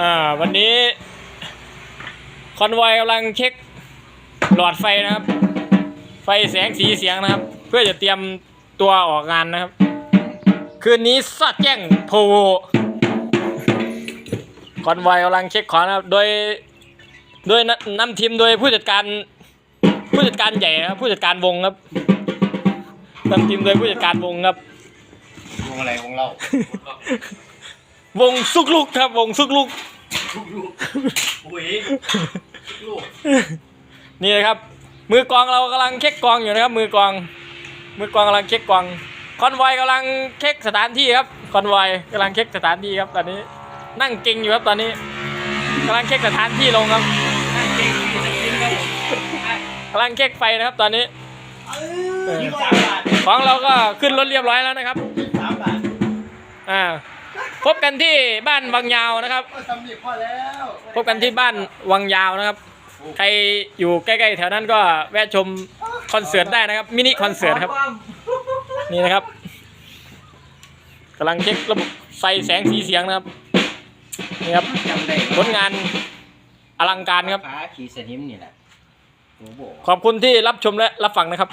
อ่าวันนี้ คอนวอยกำลังเช็คหลอดไฟนะครับ ไฟแสงสีเสียงนะครับ เพื่อจะเตรียมตัวออกงานนะครับ คืนนี้สัดแจ้งโพคอนวอยกำลังเช็คของนะครับ โดย โดยนนำทีมโดยผู้จัดการ ผู้จัดการใหญ่นะครับ ผู้จัดการวงครับนำทีมโดยผู้จัดการวงครับ วงอะไรวงเล่าวงซุกลุกครับวงซุกลุก อุ้ยลูกนี่นะครับ มือกองเรากำลังเช็คกองอยู่นะครับ มือกอง มือกองกำลังเช็คกอง คอนไวอยกำลังเช็คสถานที่ครับ คอนไวอยกำลังเช็คสถานที่ครับ ตอนนี้ นั่งเก่งอยู่ครับตอนนี้กำลังเช็คสถานที่ลงครับนั่งเก่งมีสกินครับกำลังเช็คไฟนะครับ ตอนนี้ ยี่สิบสามบาทของเราก็ขึ้นรถเรียบร้อยแล้วนะครับ สามบาท อ่า พบกันที่บ้านวังยาวนะครับก็สำเร็จพอแล้วพบกันที่บ้านวังยาวนะครับ ใครอยู่ใกล้ๆแถวนั้นก็แวะชมคอนเสิร์ตได้นะครับ มินิคอนเสิร์ตครับ นี่นะครับกำลังเช็คระบบไฟแสงสีเสียงนะครับ นี่ครับจำได้ผลงานอลังการครับ ขาขี่สนิมนี่แหละโอ้โห ขอบคุณที่รับชมและรับฟังนะครับ